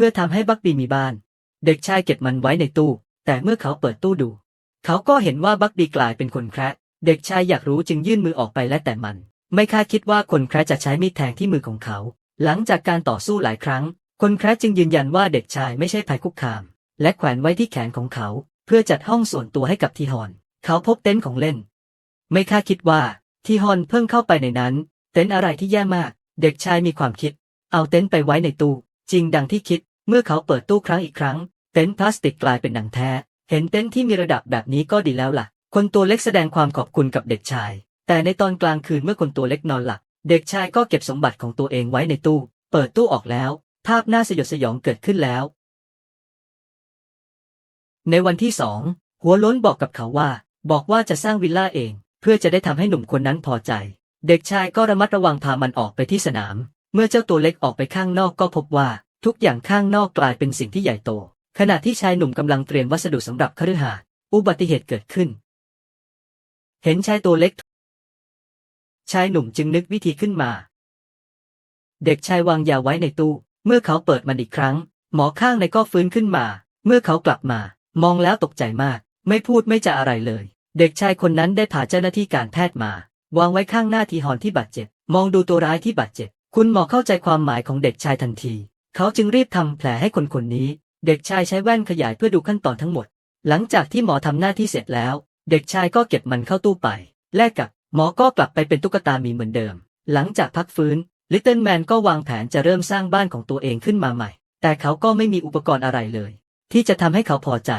พื่อทำให้บักบีมีบ้าน เด็กชายเก็บมันไว้ในตู้ แต่เมื่อเขาเปิดตู้ดู เขาก็เห็นว่าบักบีกลายเป็นคนแคระเด็กชายอยากรู้จึงยื่นมือออกไปและแต่มัน ไม่คาดคิดว่าคนแคระจะใช้มีดแทงที่มือของเขา หลังจากการต่อสู้หลายครั้ง คนแคระจึงยืนยันว่าเด็กชายไม่ใช่ภัยคุกคาม และแขวนไว้ที่แขนของเขา เพื่อจัดห้องส่วนตัวให้กับทีฮอน เขาพบเต็นท์ของเล่น ไม่คาดคิดว่าทีฮอนเพิ่งเข้าไปในนั้น เต็นท์อะไรที่แย่มาก เด็กชายมีความคิด เอาเต็นท์ไปไว้ในตู้จริงดังที่คิด เมื่อเขาเปิดตู้ครั้งอีกครั้ง เต็นท์พลาสติกกลายเป็นหนังแท้ เห็นเต็นท์ที่มีระดับแบบนี้ก็ดีแล้วล่ะ คนตัวเล็กแสดงความขอบคุณกับเด็กชาย แต่ในตอนกลางคืนเมื่อคนตัวเล็กนอนหลับ เด็กชายก็เก็บสมบัติของตัวเองไว้ในตู้ เปิดตู้ออกแล้ว ภาพน่าสยดสยองเกิดขึ้นแล้ว ในวันที่สองหัวล้นบอกกับเขาว่า บอกว่าจะสร้างวิลล่าเอง เพื่อจะได้ทำให้หนุ่มคนนั้นพอใจ เด็กชายก็ระมัดระวังพามันออกไปที่สนาม เมื่อเจ้าตัวเล็กออกไปข้างนอกก็พบว่า ทุกอย่างข้างนอกกลายเป็นสิ่งที่ใหญ่โต ขณะที่ชายหนุ่มกำลังเตรียมวัสดุสำหรับคฤหาสน์อุบัติเหตุเกิดขึ้น เห็นชายตัวเล็ก ชายหนุ่มจึงนึกวิธีขึ้นมา เด็กชายวางยาไว้ในตู้ เมื่อเขาเปิดมันอีกครั้ง หมอข้างในก็ฟื้นขึ้นมา เมื่อเขากลับมา มองแล้วตกใจมาก ไม่พูดไม่จะอะไรเลย เด็กชายคนนั้นได้พาเจ้าหน้าที่การแพทย์มา วางไว้ข้างหน้าทีหอนที่บาดเจ็บ มองดูตัวร้ายที่บาดเจ็บ คุณหมอเข้าใจความหมายของเด็กชายทันที เขาจึงรีบทำแผลให้คนคนนี้ เด็กชายใช้แว่นขยายเพื่อดูขั้นตอนทั้งหมด หลังจากที่หมอทำหน้าที่เสร็จแล้ว เด็กชายก็เก็บมันเข้าตู้ไป แลกกับหมอก็กลับไปเป็นตุ๊กตาหมีเหมือนเดิม หลังจากพักฟื้น ลิตเติ้ลแมนก็วางแผนจะเริ่มสร้างบ้านของตัวเองขึ้นมาใหม่ แต่เขาก็ไม่มีอุปกรณ์อะไรเลย ที่จะทำให้เขาพอใจ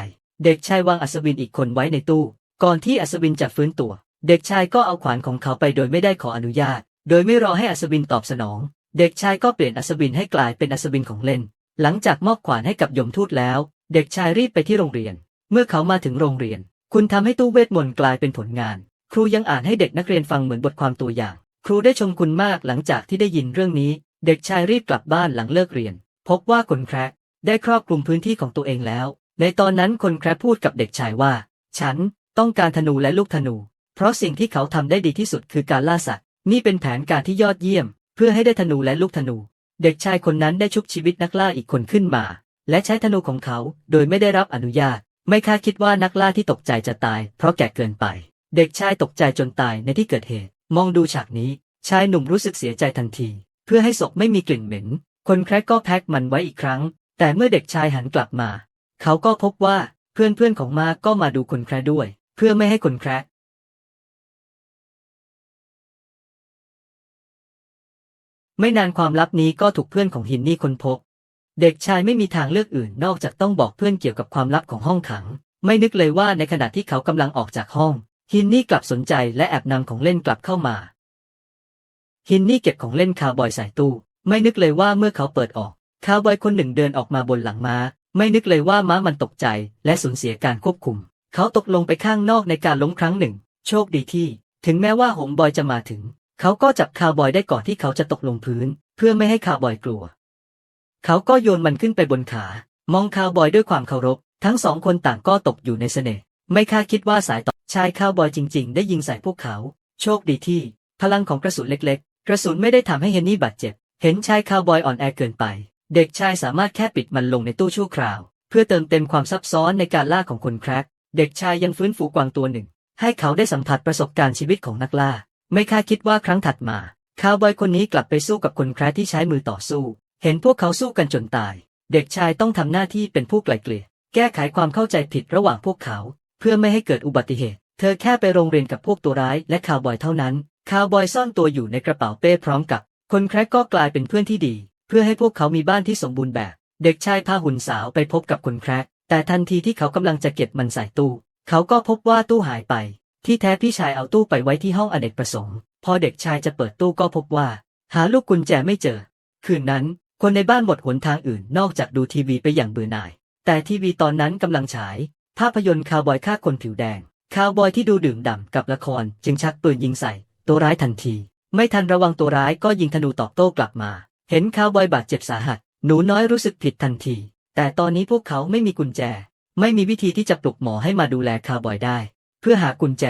เด็กชายวางอัศวินอีกคนไว้ในตู้ ก่อนที่อัศวินจะฟื้นตัว เด็กชายก็เอาขวานของเขาไปโดยไม่ได้ขออนุญาต โดยไม่รอให้อัศวินตอบสนอง เด็กชายก็เปลี่ยนอัศวินให้กลายเป็นอัศวินของเล่น หลังจากมอบขวานให้กับยมทูตแล้ว เด็กชายรีบไปที่โรงเรียน เมื่อเขามาถึงโรงเรียน คุณทำให้ตู้เวทมนต์กลายเป็นผลงาน ครูยังอ่านให้เด็กนักเรียนฟังเหมือนบทความตัวอย่าง ครูได้ชมคุณมากหลังจากที่ได้ยินเรื่องนี้ เด็กชายรีบกลับบ้านหลังเลิกเรียน พบว่าคนแคระได้ครอบคลุมพื้นที่ของตัวเองแล้ว ในตอนนั้นคนแคระพูดกับเด็กชายว่า ฉันต้องการธนูและลูกธนู เพราะสิ่งที่เขาทำได้ดีที่สุดคือการล่าสัตว์ นี่เป็นแผนการที่ยอดเยี่ยม พื่อให้ได้ธนูและลูกธนู เด็กชายคนนั้นได้ชุบชีวิตนักล่าอีกคนขึ้นมา และใช้ธนูของเขาโดยไม่ได้รับอนุญาต ไม่คาดคิดว่านักล่าที่ตกใจจะตาย เพราะแก่เกินไป เด็กชายตกใจจนตายในที่เกิดเหตุ มองดูฉากนี้ ชายหนุ่มรู้สึกเสียใจทันที เพื่อให้ศพไม่มีกลิ่นเหม็น คนแคร์ก็แพ็กมันไว้อีกครั้ง แต่เมื่อเด็กชายหันกลับมา เขาก็พบว่าเพื่อนๆของมาก็มาดูคนแคร์ด้วย เพื่อไม่ให้คนแคร์ ไม่นานความลับนี้ก็ถูกเพื่อนของฮินนี่ค้นพบ เด็กชายไม่มีทางเลือกอื่นนอกจากต้องบอกเพื่อนเกี่ยวกับความลับของห้องขัง ไม่นึกเลยว่าในขณะที่เขากำลังออกจากห้อง ฮินนี่กลับสนใจและแอบนำของเล่นกลับเข้ามา ฮินนี่เก็บของเล่นคาวบอยใส่ตู้ ไม่นึกเลยว่าเมื่อเขาเปิดออก คาวบอยคนหนึ่งเดินออกมาบนหลังม้า ไม่นึกเลยว่าม้ามันตกใจและสูญเสียการควบคุม เขาตกลงไปข้างนอกในการล้มครั้งหนึ่ง โชคดีที่ ถึงแม้ว่าหงบอยจะมาถึง เขาก็จับคาวบอยได้ก่อนที่เขาจะตกลงพื้น เพื่อไม่ให้คาวบอยกลัว เขาก็โยนมันขึ้นไปบนขา มองคาวบอยด้วยความเคารพ ทั้งสองคนต่างก็ตกอยู่ในเสน่ห์ไม่คาดคิดว่าสายต่อชายคาวบอยจริง ๆ ได้ยิงใส่พวกเขา โชคดีที่ พลังของกระสุนเล็ก ๆ กระสุนไม่ได้ทำให้เฮนนี่บาดเจ็บ เห็นชายคาวบอยอ่อนแอเกินไป เด็กชายสามารถแค่ปิดมันลงในตู้ชั่วคราว เพื่อเติมเต็มความซับซ้อนในการล่าของคนแคร็กเด็กชายยังฟื้นฟูกวางตัวหนึ่ง ให้เขาได้สัมผัสประสบการณ์ชีวิตของนักล่า ไม่คาดคิดว่าครั้งถัดมาคาวบอยคนนี้กลับไปสู้กับคนแคร์ที่ใช้มือต่อสู้ เห็นพวกเขาสู้กันจนตาย เด็กชายต้องทำหน้าที่เป็นผู้ไกล่เกลี่ยแก้ไขความเข้าใจผิดระหว่างพวกเขา เพื่อไม่ให้เกิดอุบัติเหตุ เธอแค่ไปโรงเรียนกับพวกตัวร้ายและคาวบอยเท่านั้น คาวบอยซ่อนตัวอยู่ในกระเป๋าเป้พร้อมกับ คนแคร์ก็กลายเป็นเพื่อนที่ดี เพื่อให้พวกเขามีบ้านที่สมบูรณ์แบบ เด็กชายพาหุ่นสาวไปพบกับคนแคร์แต่ทันทีที่เขากำลังจะเก็บมันใส่ตู้ เขาก็พบว่าตู้หายไป ที่แท้พี่ชายเอาตู้ไปไว้ที่ห้องอเนกประสงค์ พอเด็กชายจะเปิดตู้ก็พบว่า หาลูกกุญแจไม่เจอ คืนนั้น คนในบ้านหมดหนทางอื่นนอกจากดูทีวีไปอย่างเบื่อหน่าย แต่ทีวีตอนนั้นกำลังฉาย ภาพยนตร์คาวบอยฆ่าคนผิวแดง คาวบอยที่ดูดื่มด่ำกับละคร จึงชักปืนยิงใส่ ตัวร้ายทันที ไม่ทันระวังตัวร้ายก็ยิงธนูตอบโต้กลับมา เห็นคาวบอยบาดเจ็บสาหัส หนูน้อยรู้สึกผิดทันที แต่ตอนนี้พวกเขาไม่มีกุญแจ ไม่มีวิธีที่จะปลุกหมอให้มาดูแลคาวบอยได้ เพื่อหากุญแจ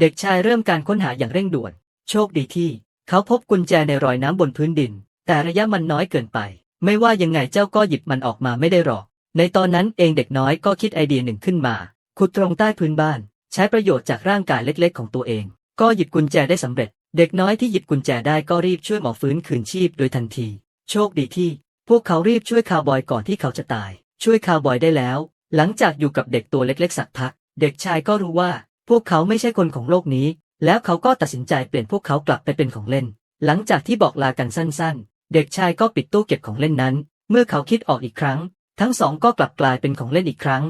เด็กชายเริ่มการค้นหาอย่างเร่งด่วน โชคดีที่ เขาพบกุญแจในรอยน้ำบนพื้นดิน แต่ระยะมันน้อยเกินไป ไม่ว่ายังไงเจ้าก็หยิบมันออกมาไม่ได้หรอก ในตอนนั้นเองเด็กน้อยก็คิดไอเดียหนึ่งขึ้นมา ขุดตรงใต้พื้นบ้าน ใช้ประโยชน์จากร่างกายเล็กๆ ของตัวเอง ก็หยิบกุญแจได้สำเร็จ เด็กน้อยที่หยิบกุญแจได้ก็รีบช่วยหมอฟื้นคืนชีพโดยทันที โชคดีที่ พวกเขารีบช่วยคาวบอยก่อนที่เขาจะตาย ช่วยคาวบอยได้แล้ว หลังจากอยู่กับเด็กตัวเล็กๆสักพัก เด็กชายก็รู้ว่า พวกเขาไม่ใช่คนของโลกนี้ แล้วเขาก็ตัดสินใจเปลี่ยนพวกเขากลับไปเป็นของเล่น หลังจากที่บอกลากันสั้น ๆ เด็กชายก็ปิดตู้เก็บของเล่นนั้น เมื่อเขาคิดออกอีกครั้ง ทั้งสองก็กลับกลายเป็นของเล่นอีกครั้ง